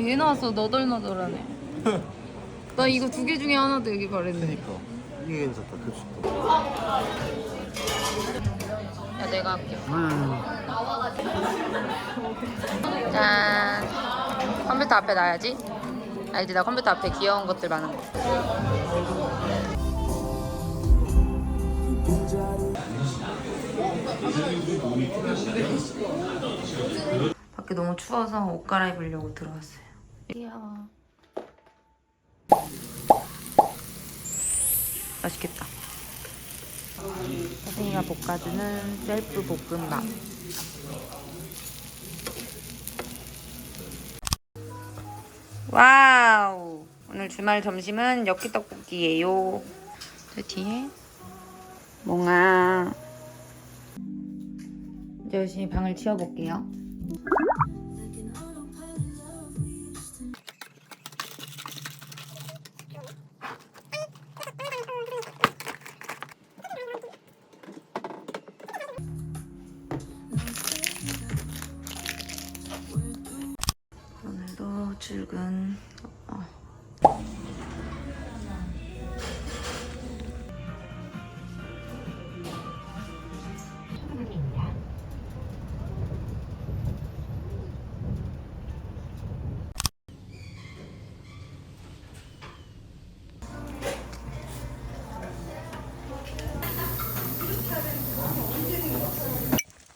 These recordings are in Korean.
얘 나왔어. 너덜너덜하네. 나 이거 두 개 중에 하나도 여기 바랬는데 그니까. 이게 괜찮다. 급식도 야 내가 할게. 음. 짠. 컴퓨터 앞에 놔야지. 알지 나 컴퓨터 앞에 귀여운 것들 많은 거 밖에 너무 추워서 옷 갈아입으려고 들어왔어요. 귀여워 맛있겠다. 선생이가 볶아주는 셀프 볶음밥. 와우! 오늘 주말 점심은 엽기 떡볶이예요. 저 뒤에 몽아. 이제 열심히 방을 치워볼게요 출근 어.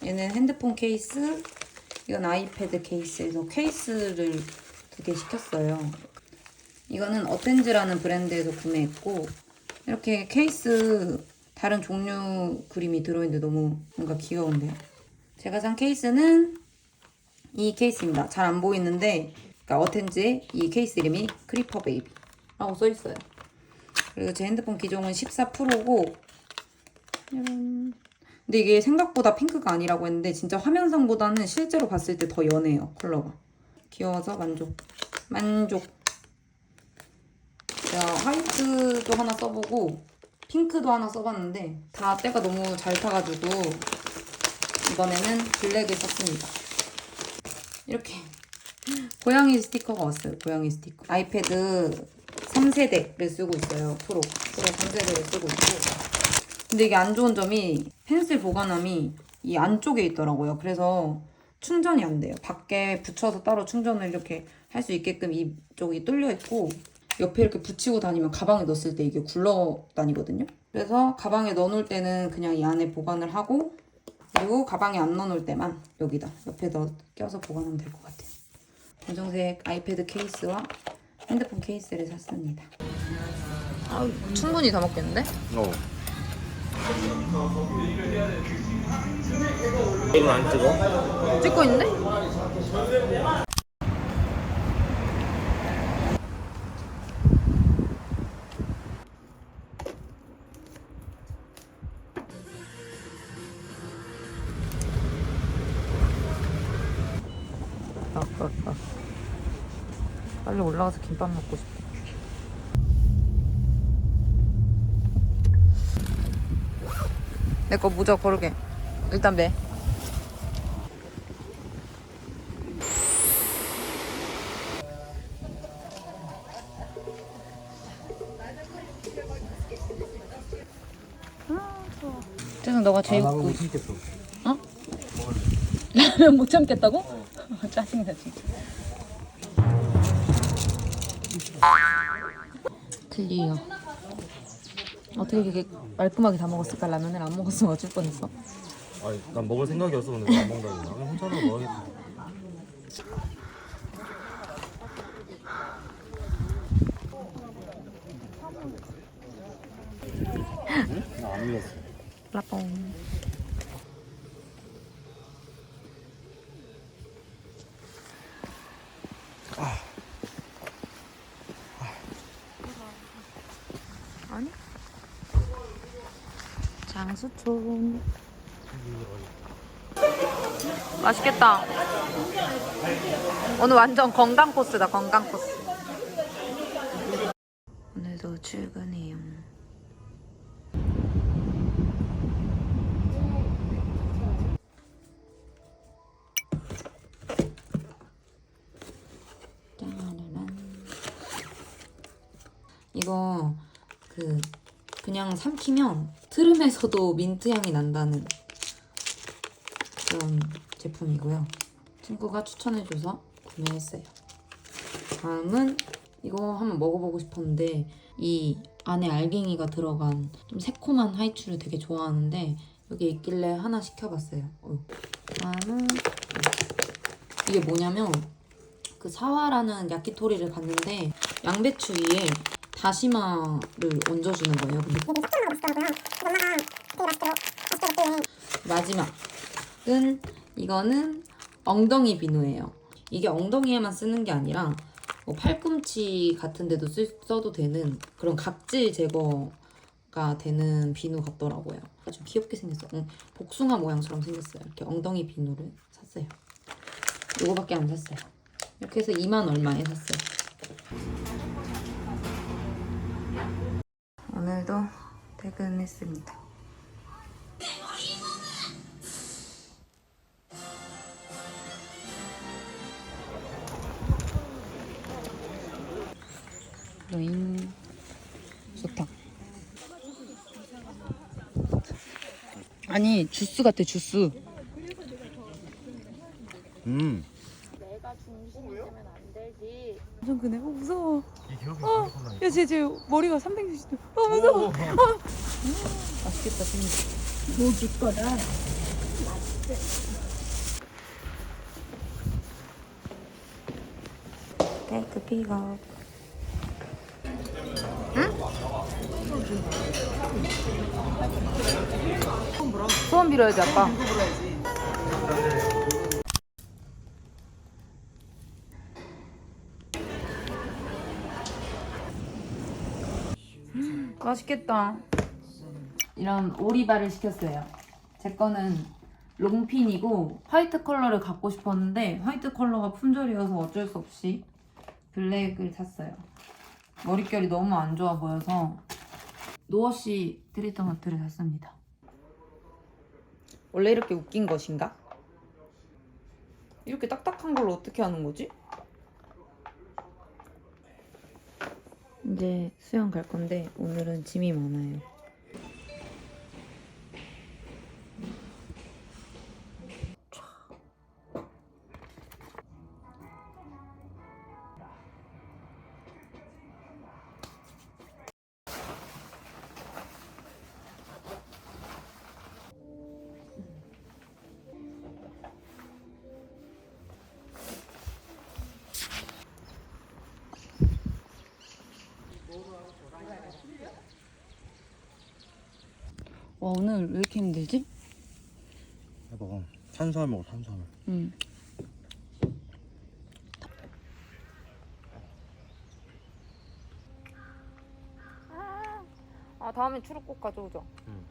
얘는 핸드폰 케이스, 이건 아이패드 케이스에서 케이스를 두 개 시켰어요. 이거는 어텐즈라는 브랜드에서 구매했고 이렇게 케이스 다른 종류 그림이 들어있는데 너무 뭔가 귀여운데요. 제가 산 케이스는 이 케이스입니다. 잘 안 보이는데 그러니까 어텐즈의 이 케이스 이름이 크리퍼 베이비라고 써있어요. 그리고 제 핸드폰 기종은 14 프로고 음, 근데 이게 생각보다 핑크가 아니라고 했는데 진짜 화면상보다는 실제로 봤을 때 더 연해요 컬러가 귀여워서 만족. 만족. 제가 화이트도 하나 써보고 핑크도 하나 써봤는데 다 때가 너무 잘 타가지고 이번에는 블랙을 썼습니다. 이렇게 고양이 스티커가 왔어요 고양이 스티커. 아이패드 3세대를 쓰고 있어요 프로. 프로 3세대를 쓰고 있고. 근데 이게 안 좋은 점이 펜슬 보관함이 이 안쪽에 있더라고요. 그래서 충전이 안 돼요. 밖에 붙여서 따로 충전을 이렇게 할 수 있게끔 이쪽이 뚫려 있고 옆에 이렇게 붙이고 다니면 가방에 넣었을 때 이게 굴러 다니거든요. 그래서 가방에 넣어놓을 때는 그냥 이 안에 보관을 하고 그리고 가방에 안 넣어놓을 때만 여기다 옆에 넣어 껴서 보관하면 될 것 같아요. 검정색 아이패드 케이스와 핸드폰 케이스를 샀습니다. 아, 충분히 다 먹겠는데? 어 이건 안 찍어? 찍고 있는데? 아깝다. 빨리 올라가서 김밥 먹고 싶어. 내거 모자 고르게. 일단 매. 그래서 너가 제일 아, 웃고 참겠어 어? 라면 못 참겠다고? 짜증나 진짜 틀리요 어떻게 이렇게 말끔하게 다 먹었을까? 라면을 안 먹었으면 어쩔 뻔했어. 아니 난 먹을 생각이었어 근데 왜안 먹는다고 나는 혼자서 먹어야겠다. 나안 밀었어. 라뽕 하수촌 맛있겠다. 오늘 완전 건강 코스다 건강 코스. 오늘도 출근해요. 이거 그 그냥 삼키면 트름에서도 민트 향이 난다는 그런 제품이고요. 친구가 추천해줘서 구매했어요. 다음은 이거 한번 먹어보고 싶었는데 이 안에 알갱이가 들어간 좀 새콤한 하이츄를 되게 좋아하는데 여기 있길래 하나 시켜봤어요. 어. 다음은 이게 뭐냐면 그 사와라는 야키토리를 갔는데 양배추 위에 다시마를 얹어주는 거예요. 근데 마지막은 이거는 엉덩이 비누예요. 이게 엉덩이에만 쓰는 게 아니라 뭐 팔꿈치 같은 데도 쓸, 써도 되는 그런 각질 제거가 되는 비누 같더라고요. 아주 귀엽게 생겼어요. 응, 복숭아 모양처럼 생겼어요. 이렇게 엉덩이 비누를 샀어요. 요거밖에 안 샀어요. 이렇게 해서 2만 얼마에 샀어요. 오늘도 퇴근했습니다. 로잉 좋다. 아니 주스 같아 주스. 음. 어. 쟤 머리가 360도. 어, 무서워. 맛있겠다 생겼. 뭐줄 거다. 케이크 픽업. 응? 소원 빌어야지 아빠. 맛있겠다. 이런 오리발을 시켰어요. 제 거는 롱핀이고 화이트 컬러를 갖고 싶었는데 화이트 컬러가 품절이어서 어쩔 수 없이 블랙을 샀어요. 머릿결이 너무 안 좋아 보여서 노어시 트리트먼트를 샀습니다. 원래 이렇게 웃긴 것인가? 이렇게 딱딱한 걸로 어떻게 하는 거지? 이제 수영 갈 건데 오늘은 짐이 많아요. 와 오늘 왜 이렇게 힘들지? 해봐. 탄수화물 먹어 탄수화물. 응. 아 다음에 추룩 꼭 가져오자. 응.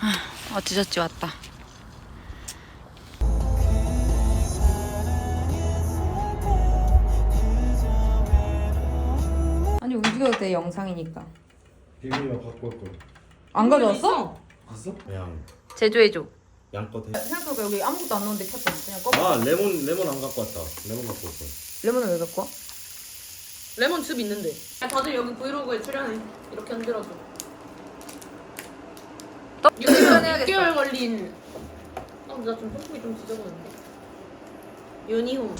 아 어찌저찌 왔다. 움직여도 돼 영상이니까. 비밀이랑 갖고 올 거. 안 가져왔어? 봤어? 그냥 제조해줘. 양껏 해. 생각해보니까 여기 아무것도 안 넣었는데 켰잖아. 그냥 꺼. 아 레몬 레몬 안 갖고 왔다. 레몬 갖고 올걸. 레몬을 왜 갖고 와? 레몬 즙 있는데. 다들 여기 브이로그에 출연해. 이렇게 흔들어줘. 또 6개월 해야겠어. 6개월 걸린. 아, 나좀 손톱이 좀 지저분한데. 윤희홈.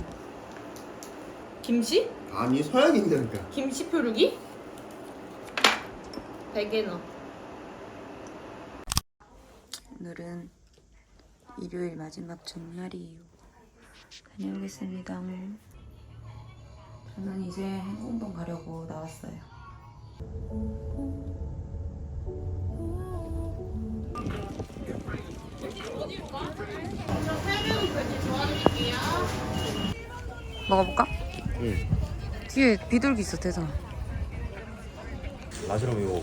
김치? 아니 서양인이니까 김치 표류기? 베개너. 오늘은 일요일 마지막 전날이에요. 다녀오겠습니다. 저는 이제 행궁동 가려고 나왔어요. 먹어볼까? 응. 뒤에 비둘기 있어 대서. 마시럼 이거.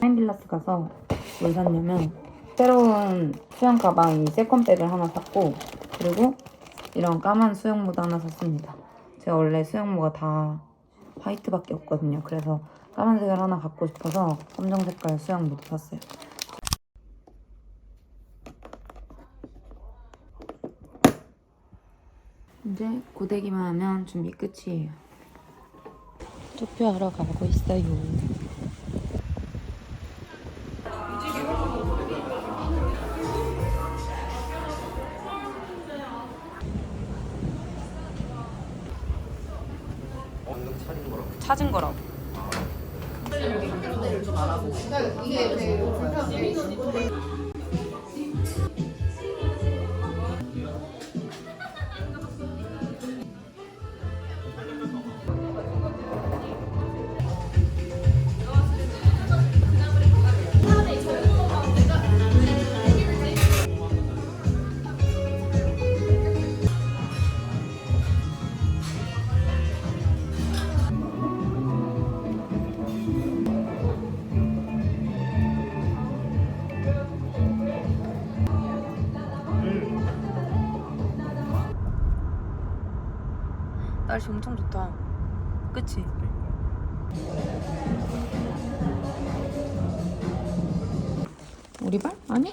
타임빌라스 가서 뭘 샀냐면 새로운 수영 가방 이 세컨백을 하나 샀고 그리고 이런 까만 수영모도 하나 샀습니다. 제가 원래 수영모가 다 화이트밖에 없거든요. 그래서 까만색을 하나 갖고 싶어서 검정 색깔 수영모도 샀어요. 이제 고데기만 하면 준비 끝이에요. 투표하러 가고 있어요. 찾은 거라고. 날씨 엄청 좋다. 그치? 우리 발? 아니?